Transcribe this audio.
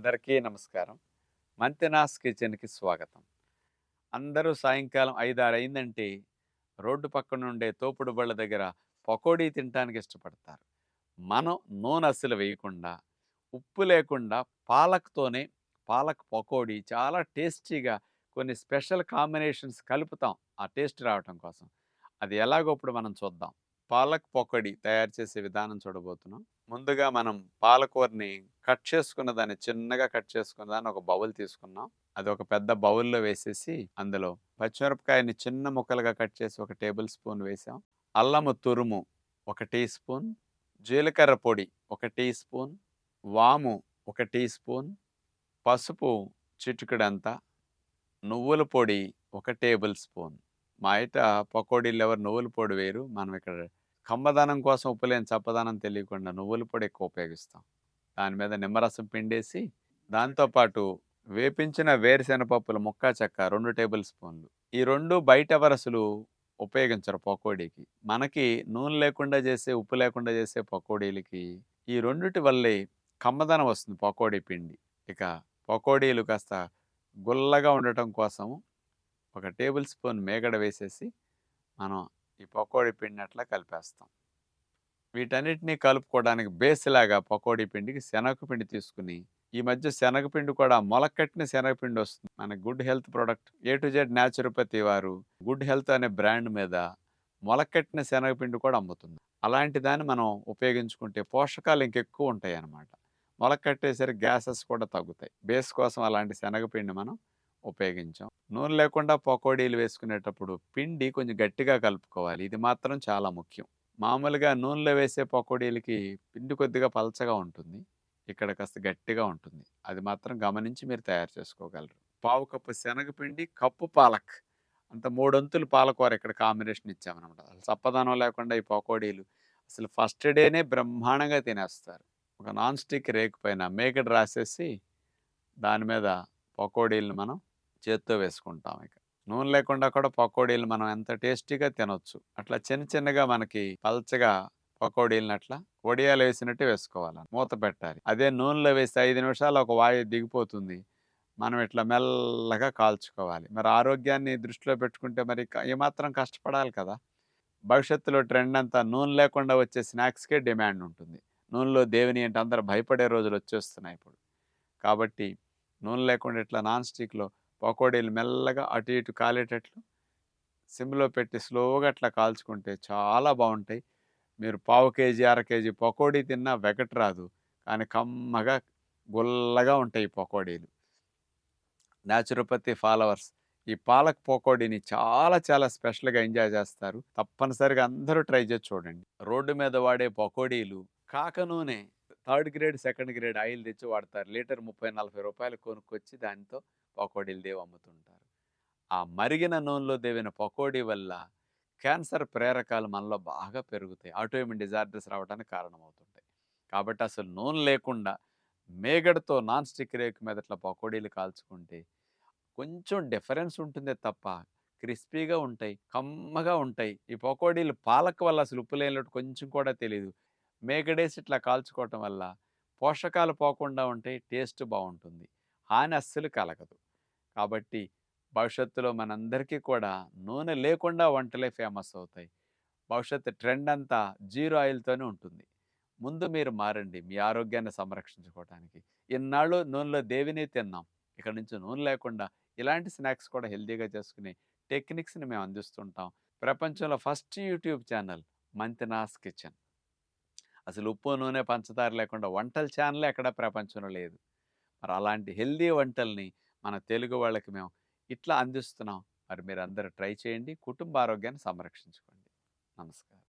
అందరికీ నమస్కారం. మంతెనాస్ కిచెన్కి స్వాగతం. అందరూ సాయంకాలం ఐదారు అయిందంటే రోడ్డు పక్కన ఉండే తోపుడు బళ్ళ దగ్గర పకోడీ తినడానికి ఇష్టపడతారు. మనం నూనె అసలు వేయకుండా ఉప్పు లేకుండా పాలక్తోనే పాలక్ పకోడీ చాలా టేస్టీగా కొన్ని స్పెషల్ కాంబినేషన్స్ కలుపుతాం. ఆ టేస్ట్ రావటం కోసం. అది ఎలాగో ఇప్పుడు మనం చూద్దాం. పాలక్ పకోడీ తయారు చేసే విధానం చూడబోతున్నాం. ముందుగా మనం పాలకూరని కట్ చేసుకున్న దాన్ని చిన్నగా కట్ చేసుకున్న దాన్ని ఒక బౌల్ తీసుకున్నాం. అది ఒక పెద్ద బౌల్లో వేసేసి అందులో పచ్చిమిరపకాయని చిన్న ముక్కలుగా కట్ చేసి ఒక టేబుల్ స్పూన్ వేసాం. అల్లము తురుము ఒక టీ స్పూన్ జీలకర్ర పొడి ఒక టీ స్పూన్ వాము ఒక టీ స్పూన్ పసుపు చిటికడంత నువ్వుల పొడి ఒక టేబుల్ స్పూన్. మా ఇట పకోడీలు ఎవరు నువ్వుల పొడి వేరు మనం ఇక్కడ కమ్మదనం కోసం ఉప్పు లేని చప్పదనం తెలియకుండా నువ్వుల పొడి ఎక్కువ ఉపయోగిస్తాం. దాని మీద నిమ్మరసం పిండేసి దాంతోపాటు వేపించిన వేరుశెనపప్పుల ముక్క చెక్క రెండు టేబుల్ స్పూన్లు. ఈ రెండు బయట వరసలు ఉపయోగించరు పకోడీకి. మనకి నూనె లేకుండా చేసే ఉప్పు లేకుండా చేసే పకోడీలకి ఈ రెండిటి వల్లే కమ్మదనం వస్తుంది పకోడీ పిండి. ఇక పకోడీలు కాస్త గుల్లగా ఉండటం కోసం ఒక టేబుల్ స్పూన్ మేగడ వేసేసి మనం ఈ పకోడీ పిండిని అట్లా కలిపేస్తాం. వీటన్నిటినీ కలుపుకోవడానికి బేస్ లాగా పకోడీ పిండికి శనగపిండి తీసుకుని ఈ మధ్య శనగపిండి కూడా మొలకట్టిన శనగపిండి వస్తుంది. మన good health product A to Z naturopathy వారు గుడ్ హెల్త్ అనే బ్రాండ్ మీద మొలకట్టిన శనగపిండి కూడా అమ్ముతుంది అలాంటి దాన్ని మనం ఉపయోగించుకుంటే పోషకాలు ఇంకెక్కువ ఉంటాయి అన్నమాట మొలకట్టేసరికి గ్యాసెస్ కూడా తగ్గుతాయి. బేస్ కోసం అలాంటి శనగపిండి మనం ఉపయోగించాం. నూనె లేకుండా పకోడీలు వేసుకునేటప్పుడు పిండి కొంచెం గట్టిగా కలుపుకోవాలి. ఇది మాత్రం చాలా ముఖ్యం. మామూలుగా నూనెలో వేసే పకోడీలకి పిండి కొద్దిగా పలచగా ఉంటుంది. ఇక్కడ కాస్త గట్టిగా ఉంటుంది. అది మాత్రం గమనించి మీరు తయారు చేసుకోగలరు. పావు కప్పు శనగపిండి కప్పు పాలక్. అంత మూడొంతులు పాలకూర ఇక్కడ కాంబినేషన్ ఇచ్చామన్నమాట. అసలు చప్పదనం లేకుండా ఈ పకోడీలు అసలు ఫస్ట్ డేనే బ్రహ్మాండంగా తినేస్తారు. ఒక నాన్ స్టిక్ రేకు పైన మేకడ రాసేసి దాని మీద పకోడీలను మనం చేత్తో వేసుకుంటాం ఇక. నూనె లేకుండా కూడా పకోడీలు మనం ఎంత టేస్టీగా తినొచ్చు. అట్లా చిన్న చిన్నగా మనకి పల్చగా పకోడీలను అట్లా వడియాలు వేసినట్టు వేసుకోవాలి. మూత పెట్టాలి. అదే నూనెలో వేస్తే ఐదు నిమిషాలు ఒక వాయు దిగిపోతుంది. మనం ఇట్లా మెల్లగా కాల్చుకోవాలి. మరి ఆరోగ్యాన్ని దృష్టిలో పెట్టుకుంటే మరి ఏమాత్రం కష్టపడాలి కదా. భవిష్యత్తులో ట్రెండ్ అంతా నూనె లేకుండా వచ్చే స్నాక్స్కే డిమాండ్ ఉంటుంది. నూనెలో దేవుని అంటే అందరూ భయపడే రోజులు వచ్చేస్తున్నాయి ఇప్పుడు. కాబట్టి నూనె లేకుండా ఇట్లా నాన్ స్టిక్లో పకోడీలు మెల్లగా అటు ఇటు కాలేటట్లు సిమ్లో పెట్టి స్లోగా అట్లా కాల్చుకుంటే చాలా బాగుంటాయి మీరు పావు కేజీ అర కేజీ పకోడీ తిన్నా వెగట రాదు. కానీ కమ్మగా గుల్లగా ఉంటాయి పకోడీలు. న్యాచురోపతి ఫాలోవర్స్ ఈ పాలక్ పకోడీని చాలా చాలా స్పెషల్గా ఎంజాయ్ చేస్తారు. తప్పనిసరిగా అందరూ ట్రై చేసి చూడండి. రోడ్డు మీద వాడే పకోడీలు కాక నూనె third grade second grade oil తెచ్చి వాడతారు. లీటర్ ముప్పై నలభై రూపాయలు కొనుక్కొచ్చి దానితో పకోడీలు దేవి అమ్ముతుంటారు. ఆ మరిగిన నూనెలో దేవిన పకోడీ వల్ల క్యాన్సర్ ప్రేరకాలు మనలో బాగా పెరుగుతాయి. ఆటోఇమ్యూన్ డిజార్డర్స్ రావడానికి కారణమవుతుంటాయి. కాబట్టి అసలు నూనె లేకుండా మేగడతో నాన్ స్టిక్ రేకు మీద పకోడీలు కాల్చుకుంటే కొంచెం డిఫరెన్స్ ఉంటుందే తప్ప క్రిస్పీగా ఉంటాయి కమ్మగా ఉంటాయి. ఈ పకోడీలు పాలక్ వల్ల అసలు ఉప్పు లేనట్టు కొంచెం కూడా తెలియదు మేకడేసి ఇట్లా కాల్చుకోవటం వల్ల పోషకాలు పోకుండా ఉంటే టేస్ట్ బాగుంటుంది హాని అస్సలు కలగదు. కాబట్టి భవిష్యత్తులో మనందరికీ కూడా నూనె లేకుండా వంటలే ఫేమస్ అవుతాయి. భవిష్యత్తు ట్రెండ్ అంతా జీరో ఆయిల్తోనే ఉంటుంది. ముందు మీరు మారండి మీ ఆరోగ్యాన్ని సంరక్షించుకోవడానికి ఇన్నాళ్ళు నూనెలో దేవిని తిన్నాం. ఇక్కడ నుంచి నూనె లేకుండా ఇలాంటి స్నాక్స్ కూడా హెల్తీగా చేసుకునే టెక్నిక్స్ని మేము అందిస్తుంటాం. ప్రపంచంలో first YouTube channel Manthena's kitchen. అసలు ఉప్పు నూనె పంచదార లేకుండా వంటల ఛానల్ ఎక్కడ ప్రపంచంలో లేదు. మరి అలాంటి హెల్దీ వంటల్ని మన తెలుగు వాళ్ళకి మేము ఇట్లా అందిస్తున్నాం. మరి మీరు అందరూ ట్రై చేయండి. కుటుంబ ఆరోగ్యాన్ని సంరక్షించుకోండి. నమస్కారం.